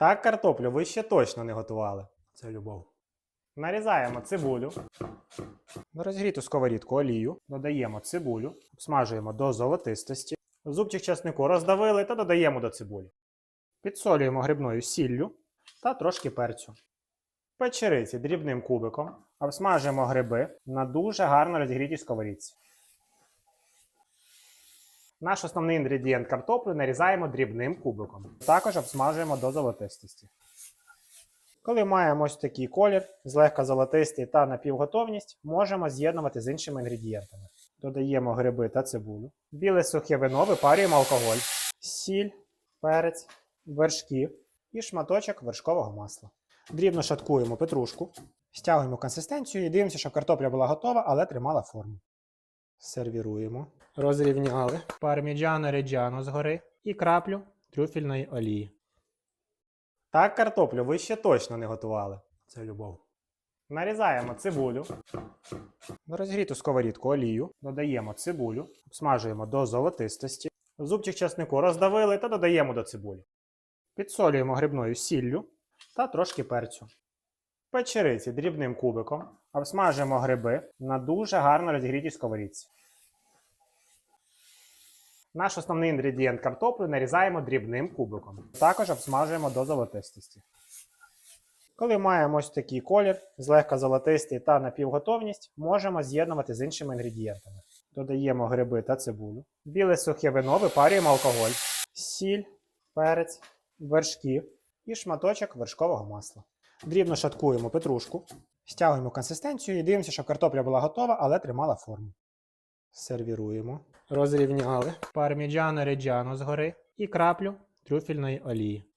Так картоплю ви ще точно не готували. Це любов. Нарізаємо цибулю. На розгріту сковорідку олію додаємо цибулю, обсмажуємо до золотистості. Зубчик часнику роздавили та додаємо до цибулі. Підсолюємо грибною сіллю та трошки перцю. Печериці дрібним кубиком обсмажуємо гриби на дуже гарно розігрітій сковорідці. Наш основний інгредієнт картоплю нарізаємо дрібним кубиком. Також обсмажуємо до золотистості. Коли маємо ось такий колір, злегка золотистий та напівготовність, можемо з'єднувати з іншими інгредієнтами. Додаємо гриби та цибулю. Біле сухе вино випарюємо алкоголь, сіль, перець, вершки і шматочок вершкового масла. Дрібно шаткуємо петрушку, стягуємо консистенцію і дивимося, щоб картопля була готова, але тримала форму. Сервіруємо. Розрівняли парміджано реджано згори і краплю трюфельної олії. Так картоплю ви ще точно не готували. Це любов. Нарізаємо цибулю. На розгріту сковорідку олію додаємо цибулю, обсмажуємо до золотистості. Зубчик часнику роздавили та додаємо до цибулі. Підсолюємо грибною сіллю та трошки перцю. Печериці дрібним кубиком обсмажуємо гриби на дуже гарно розігрітій сковорідці. Наш основний інгредієнт картоплю нарізаємо дрібним кубиком. Також обсмажуємо до золотистості. Коли маємо ось такий колір, злегка золотистий та напівготовність, можемо з'єднувати з іншими інгредієнтами. Додаємо гриби та цибулю. Біле сухе вино випарюємо алкоголь, сіль, перець, вершки і шматочок вершкового масла. Дрібно шаткуємо петрушку, стягуємо консистенцію і дивимося, щоб картопля була готова, але тримала форму. Сервіруємо. Розрівняли парміджано реджано згори і краплю трюфельної олії.